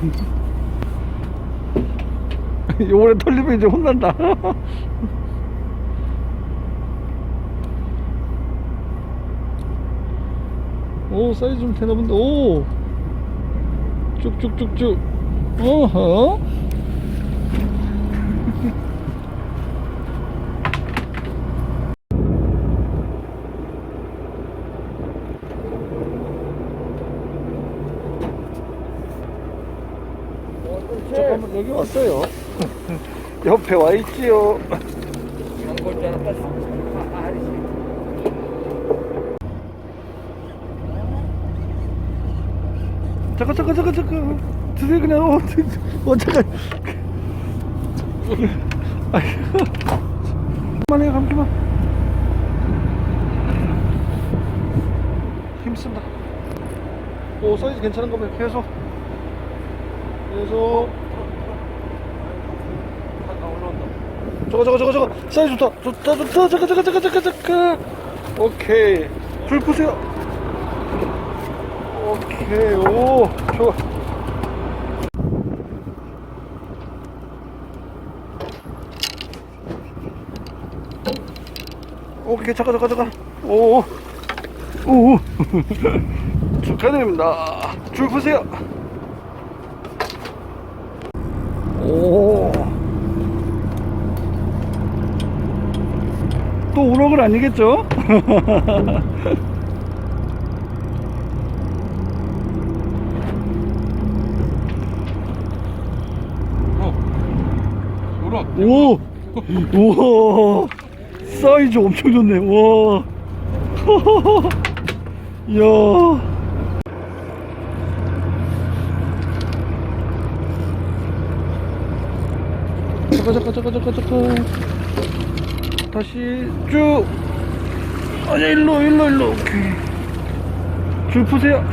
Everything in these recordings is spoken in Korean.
요번에 털리면 이제 혼난다. 오, 사이즈 좀 되나 본데, 오! 쭉쭉쭉쭉. 어허. 잠깐만, 여기 왔어요. 옆에 와 있지요. 잠깐 잠깐 잠깐 잠깐. 드세요 그냥. 어, 드- 어 잠깐. 그만해요 감기만. 힘쓴다. 오 사이즈 괜찮은 거면 계속. 계속 저거 저거 저거 저거. 사이즈 좋다. 좋다 좋다. 잠깐 잠깐 잠깐 잠깐 잠깐. 오케이. 불 끄세요. 오케이. 오 좋아. 오케이. 잠깐 잠깐 잠깐. 오오. 오. 축하드립니다. 줄 푸세요. 오. 또 우럭은 아니겠죠? 우럭 오! 우와! 사이즈 엄청 좋네, 와! 이야! 잠깐, 잠깐, 잠깐, 잠깐, 잠깐. 다시 쭉! 아니, 일로, 일로, 일로, 오케이. 줄 푸세요.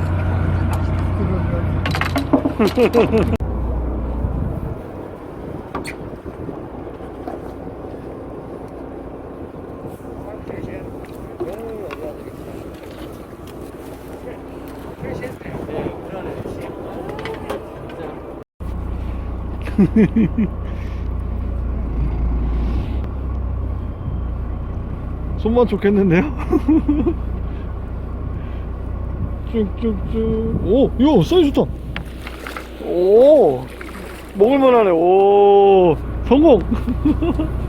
손만 좋겠는데요? 쭉쭉쭉 오! 이거 사이즈 좋다 오! 먹을만하네 오! 성공!